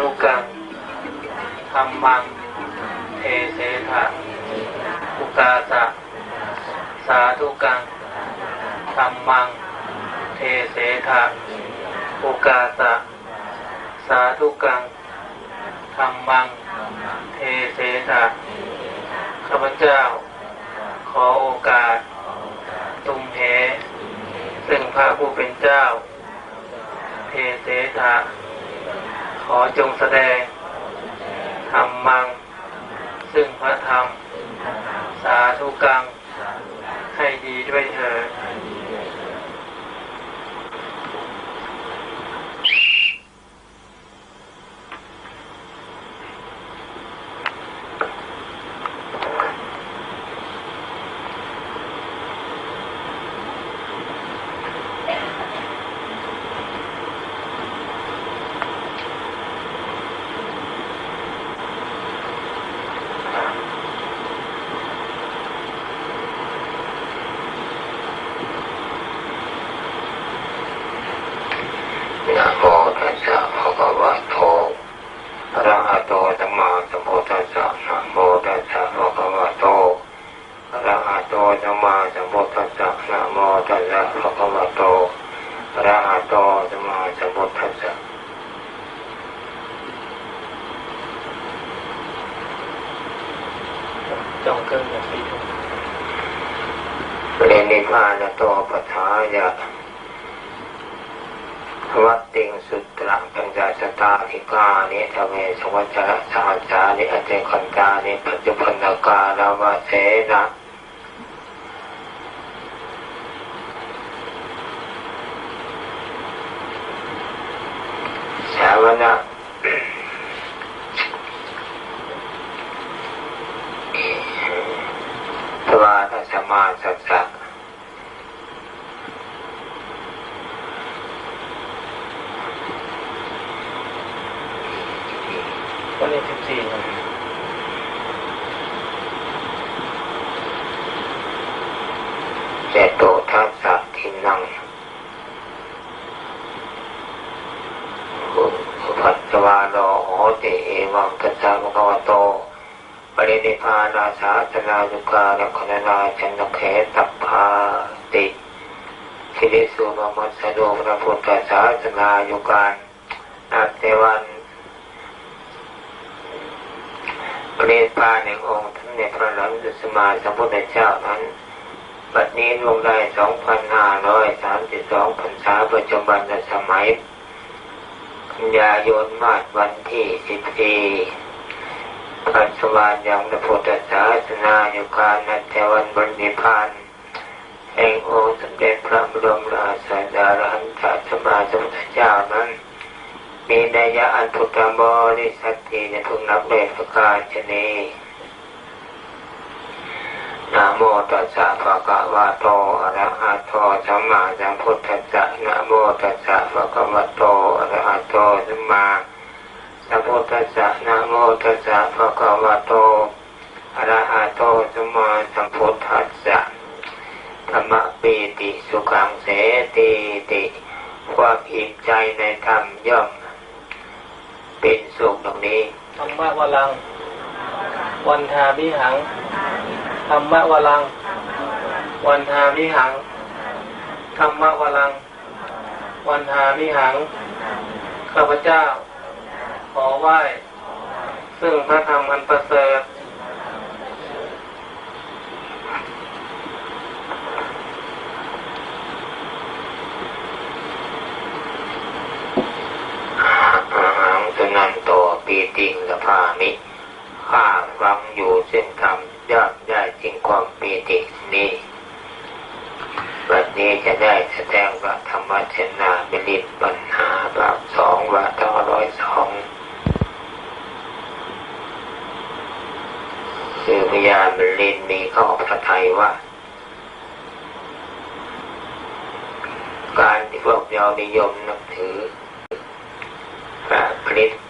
ธุกังธรรมังเทเสทะอุกาสะสาธุกังธรรมังเทเสทะอุกาสะสาธุกังธรรมังเทเสทะข้าพเจ้า ขอโอกาส ตุมเหซึ่งพระผู้เป็นเจ้าเทเสทะ อจงแสดงธรรมัง ซึ่งพระธรรม สาธุกัง ให้ดีด้วยเถิด นะโมตัสสะภะคะวะโตอะระหะโตสัมมาสัมพุทธัสสะนะโมตัสสะภะคะวะโตอะระหะโตสัมมาสัมพุทธัสสะนะโมตัสสะภะคะวะโตอะระหะโตสัมมาสัมพุทธัสสะ องเครื่องอย่างที่ถูกเรนิพานโตปทายะวัดติงสุตระปัญญาสตาธิกานิทเวสวัจจะสหัสสานิอเจคันตานิปัจจุพันกาลาวะเสนะสาวนะสวาทส มาสัสสะวันนี้สิบสี่เจโตทัสสะทินังอุปัสสวาโลโหติเอวังกัสสะภะคะวโต รินิพพานาสาสนายุกาลคณนาชนเขตัพพาติสิริสุบมัสสโดพระพุทธศาสนายุการนับเทวันปรินิพพานแห่งองค์ท่านในพระหลังดุสมาสัมพุทธเจ้านั้นบัดนี้ลงได้สองพันห้าร้อยสามสิบสองพรรษาปัจจุบันสมัย กันยายนมาศวันที่สิบสี่ ปัจจุบันยังพระพุทธศาสนาอยู่การนันเทวันบรินิพานแห่งองค์สมเด็จพระบรมราชาดารันตสมาสมุทธเจ้านั้น มีนัยยะอันพุทธบริสัทธิในทุกนับเลยประการชนีนะโมตัสสะภะคะวะโตอะระหะโตสัมมาสัมพุทธัสสะนะโมตัสสะภะคะวะโตอะระหะโตสัมมา สัมพุทธัสสะนะโมตัสสะภะคะวะโตอะระหะโตสัมมาสัมพุทธัสสะธรรมปีติสุขังเสติติความอิ่มใจในธรรมย่อม เป็นสุขตรงนี้ธรรมะวลัง วันทาวิหังธรรมะวลัง วันทาวิหังธรรมะวลัง วันทาวิหังข้าพเจ้า ขอไหว้ ซึ่งพระธรรมอันประเสริฐอาหังสุนันโตปีติงสภามิข้าฟังอยู่เส้นธรรมยอดได้จริงความปีตินี้วันนี้จะได้แสดงว่าธรรมชนาบริตปัญหาแบบสองว่าทั้งร้อยสอง พยานบริตมีข้อพระไทยว่า การที่พวกเรานิยมนับถือพระคริสต์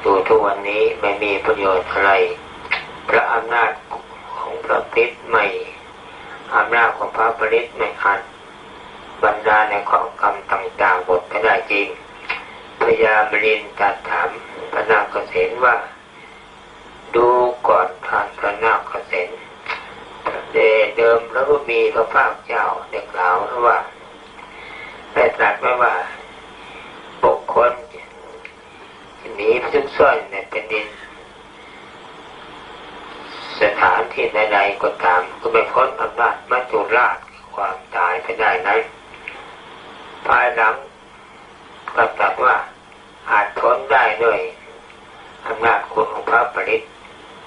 อยู่ทุกวันนี้ไม่มีประโยชน์อะไร พระอำนาจของพระคริสต์ไม่อำนาจของพระคริสต์ไม่อาจบรรดาในข้อกรรมต่างๆบทก็ได้จริงพพญามรินตัดถามพระนาคเษนว่า ดูก่อนท่านพระนาคเษนเเดิมพ ระพุมีพระภาคเจ้าเด็กล่าวว่าได้ตรัสไว้ว่าบุคคลหนีซุกซ่อนในเป็นดิน สถานที่ใดๆก็ตามก็ไม่พ้นอำนาจมัจจุราชความตายไปได้นั้นภายหลังก็ตรัสว่าอาจพ้นได้ด้วยอำนาจคุณของพระปริต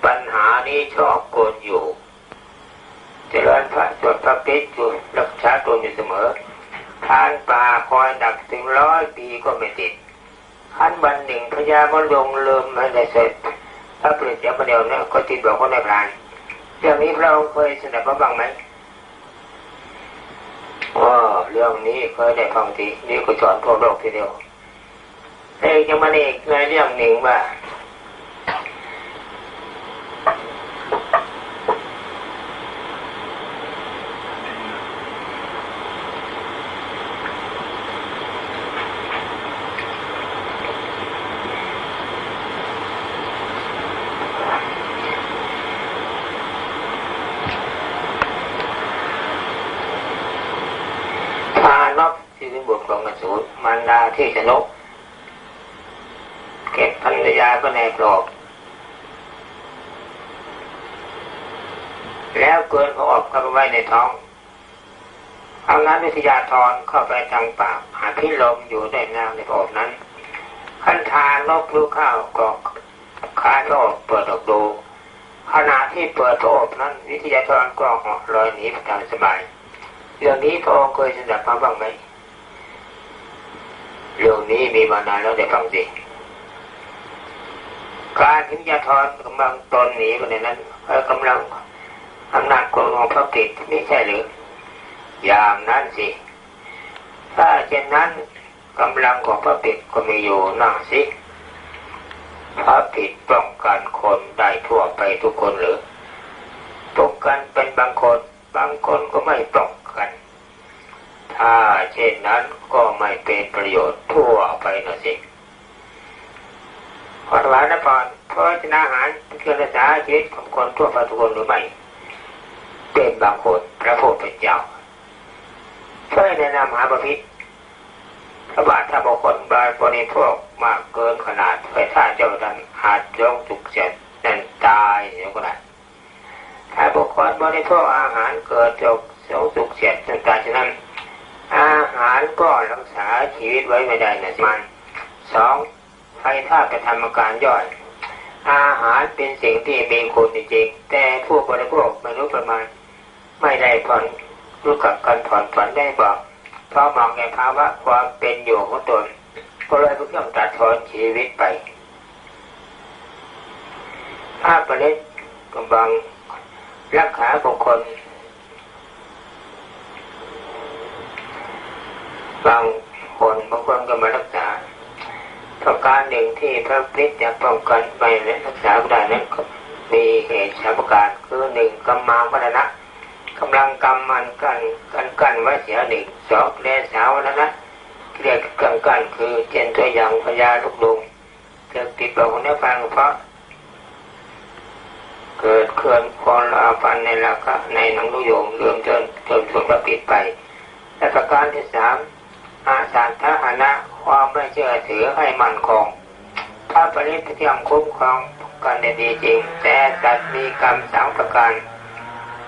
ปัญหานี้ชอบโกนอยู่ ญพระสวดพระปิตอยู่รักษาตัวอยู่เสมอทานป่าคอยดักถึงร้อยปีก็ไม่ติดขันวันหนึ่งพญามลงลืมไม่ได้เสร็จพระปริตยังประเดี๋ยวนี้ก็ติดบอกว่าในพรานเรื่องนี้พระองค์เคยเสนอมาบ้างไหมอ๋อเรื่องนี้เคยได้ฟังทีนี่ก็สอนทั่วโลกทีเดียวเอ้ยังมาอีกในเรื่องหนึ่งว่าพานกที่เป็นบุตรของกสูร ที่ชนกเก็บภรรยาก็ในกรอบ แล้วเกินเขาออกเข้าไปไว้ในท้องเอานั้นวิทยาธรเข้าไปทางปากหาพิลมอยู่ได้นานในกรอบนั้นขันทานกลูกข้าวก็คายก็ออกเปิดออกดูขณะที่เปิดโอบนั้น วิทยาธรก็เหาะลอยหนีไปตามสบายเรื่องนี้พระองค์เคยสดับมาบ้างไหม เรื่องนี้มีมานานแล้วได้ฟังสิการหินยาทรกำลังตนหนีไปในนั้นกำลังอำนาจของพระปิดไม่ใช่หรือ อย่างนั้นสิ ถ้าเช่นนั้นกำลังของพระปิดก็มีอยู่นั่งสิพระปิดป้องกันคนได้ทั่วไปทุกคนหรือป้องกันเป็นบางคน บางคนก็ไม่ป้องกัน ถ้าเช่นนั้นก็ไม่เป็นประโยชน์ทั่วไปนะสิขอถวายนะพรเพราะชนะอาหารเป็นเครื่อรักษาชีวิตของคนทั่วไปทุกคนหรือไม่เป็นบางคนพระโพธิเป็นเจ้าช่วยแนะนำหาประพิษพระบาทถ้าบุคคลบาบริโภคมากเกินขนาดไปถ้าเจ้าดันอาจยงจุกเจ็บนั่นตายอย่างก็ได้ถ้าบุคคลบริโภคอาหารเกิดจกเสียวจุกเจ็บนั่นตายฉะนั้น อาหารก็รักษาชีวิตไว้ไม่ได้นะมันสองใครถ้าไปทำอาการย่อย อาหารเป็นสิ่งที่มีคุณจริงแต่ผู้บริโภคไม่รู้ประมาณ ไม่ได้ผ่อนรู้กับการผ่อนผันได้บอกเพราะมองในภาวะความเป็นอยู่ของตนก็เลยเพื่อตัดทอนชีวิตไปถ้าประเด็นกำลังรักษาบุคคล บางคนบางคนก็มารักษาประการหนึ่งที่พระพิษจะป้องกันไม่และรักษาไม่ได้นั้นมีเหตุสามประการคือหนึ่งกำมังพัฒนะกำลังกำมันกันกันกันไว้เสียหนึ่งสองแลสาวนะนะเรียกกันกันคือเจนตัวอย่างพญาลูกลงเกิดติดต่อคนนี้ฟังเพราะเกิดเคลื่อนคนอาฟันในราคาในหนังลูกโยมเรื่มจนจนชนประปิดไปและประการที่สาม อาสาทหานะความไม่เชื่อถือให้มั่นคงถ้าปริพเทียมคุ้มครองกันได้ดีจริง แต่ตัดมีกรรมสามประการ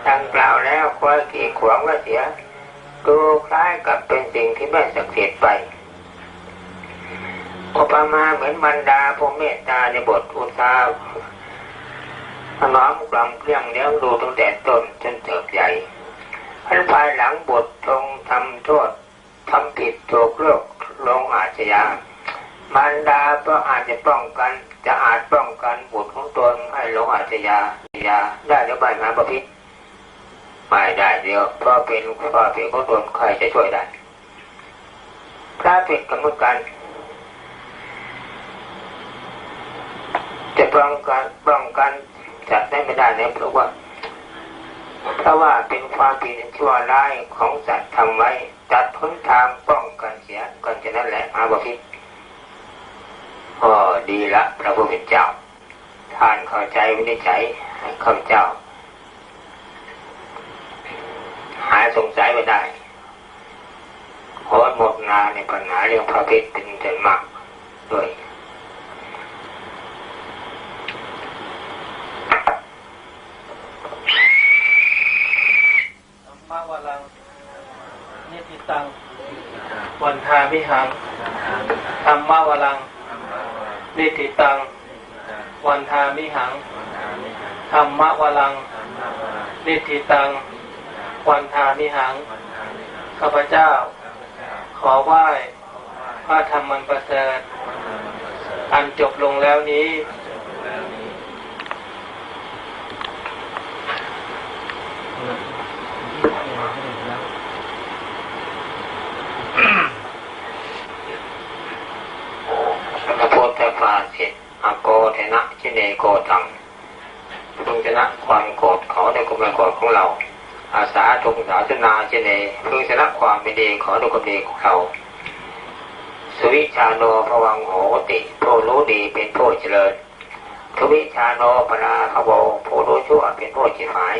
ดังกล่าวแล้วคอยกีดขวางว่าเสีย ดูคล้ายกับเป็นสิ่งที่ไม่ศักดิ์สิทธิ์ไปอุปมาเหมือนบรรดาผู้เมตตาในบทอุตาถน้อมกล่อมเกลี้ยงเลี้ยงดูตั้งแต่ต้นจนเติบใหญ่อันภายหลังบททรงทำโทษ ทำผิดถูกโลกลงอาชญามารดาก็อาจจะป้องกัน จะอาจป้องกันบุตรของตนให้ลงอาชญายาได้หรือไม่มาประพิษไม่ได้เดียวเพราะเป็นเพราะเป็นของตนใครจะช่วยได้พระผิดกำหนดกันจะป้องกันป้องกันจัดได้ไม่ได้เนี่ยเพราะว่า เพราะว่าเป็นความผิดชั่วร้ายของสัตว์ทำไว้จัดพ้นทางป้องกันเสียก่อนจะนั่นแหละอาบพิษก็ดีละพระผู้เป็นเจ้าท่านเข้าใจวินิจฉัยให้ข้าพเจ้า หายสงสัยไม่ได้เพราะหมดงาในปัญหาเรื่องพระพิษเป็นจนมากด้วย ธรรมะวลังนิ ตัง วันทามิหังธรรมะวลัง นิติตัง วันทามิหังธรรมะวลัง นิติตัง วันทามิหัง ข้าพเจ้า ขอไหว้พระธรรมันประเสริฐ อันจบลงแล้วนี้ พระพุทธภาสิต อโกเทนะชิเนโกตังพึงชนะความโกรธขาในความโกรธของเรา อาสาทุกสาสนาชิเนพึงชนะความไม่ดีขอในความดีของเรา สุวิชาโนภวังโหติผู้รู้ดีเป็นผู้เจริญทวิชาโนปราภโวผู้รู้ชั่วเป็นผู้จิตหาย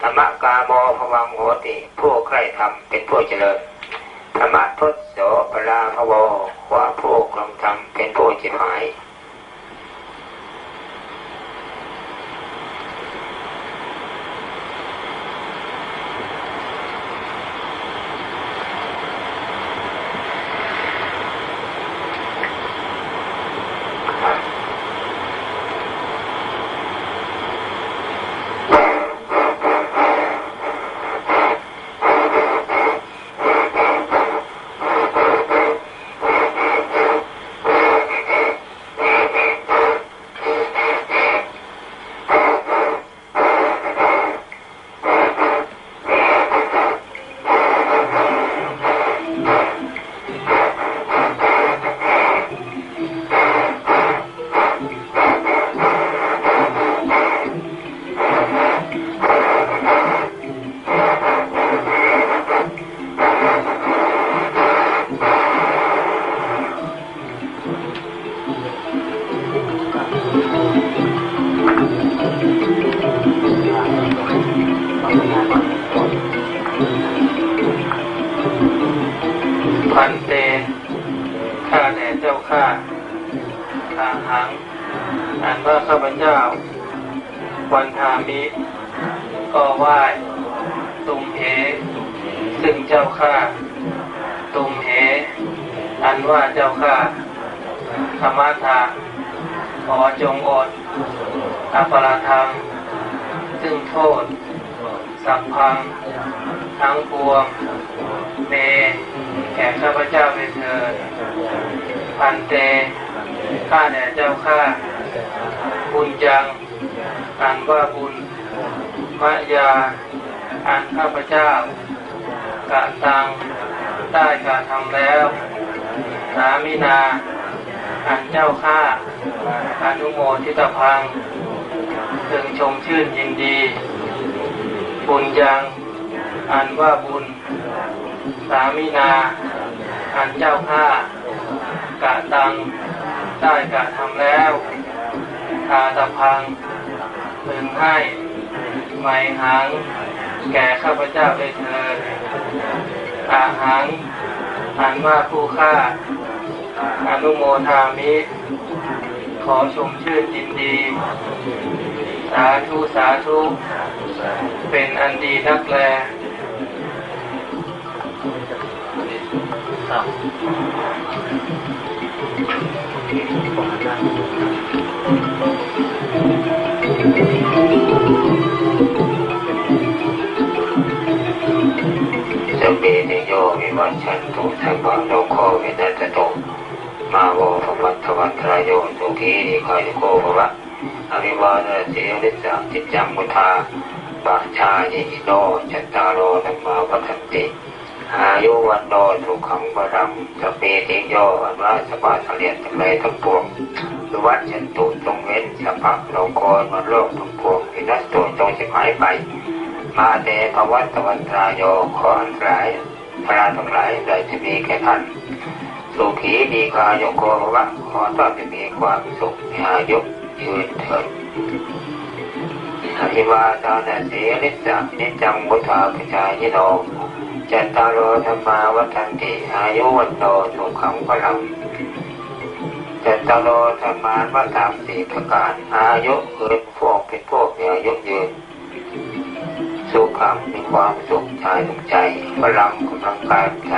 ธรรมกาโมภวังโหติผู้ใคร่ธรรมเป็นผู้เจริญธรรมทุตโสปราภโวว่าผู้กลมทำเป็นผู้จิตหาย อันว่าข้าพเจ้า วันทามิก็ไหว้ตุมเหซึ่งเจ้าข้าตุมเหอันว่าเจ้าข้าธรรมทาขอจงอดอัปราทังซึ่งโทษ สัพพัง ทั้งปวง เม แก่ข้าพเจ้าเป็นเถิดพันเต ข้าแด่เจ้าข้า บุญจังอันว่าบุญมะยา อันข้าพเจ้ากะตังได้กระทำแล้ว สามินา อันเจ้าข้าอนุโมทิตพังถึงชมชื่นยินดี บุญยัง อันว่าบุญ สามินา อันเจ้าข้ากะตังได้กะทำแล้วาตะพังพึงให้ไมหัง แก่ข้าพเจ้าได้เถิดอาหังอันว่าผู้ฆ่า อนุโมทามิ ขอชมชื่นยินดี สาธุ สาธุ เป็นอันดีนักแล สเปติโยวิวัชชันตุสัพพะโลกโควินัสตุมาโวภวัตวัตรายโยสุขีนิคายโกภวะอภิวาทเสียริสะจิตจังมุทาปัจชายิโนจัตตารโอธรรมาวัฏันติอายุวันโนสุขังบรังสเปติโยอันว่าสภาสเลียนทั้งหลายทั้งปวงวิวัชชันตุจงเว้นสัพพโลกโคมันโลกทั้งปวงวินัสตุจงสิบหายไป มาเตภวัตวันตรายโยขออันรายพระทั้งหลายได้จะมีแก่ท่านสุขีดีกายโกวะขอต้อนจะมีความสุขอายุยืนเถิดอภิวาทานาสีนิสสันิจจังมุทาปิจายโนจัตตารโอธรรมาวัฏันติอายุวันโตสุขังพลังจัตตารโอธรรมาวัฏามสี่ประการอายุคืนพวกเป็นพวกมีอายุยืน สุขังมีความสุขใจทุกใจพลังกำลังกายใจ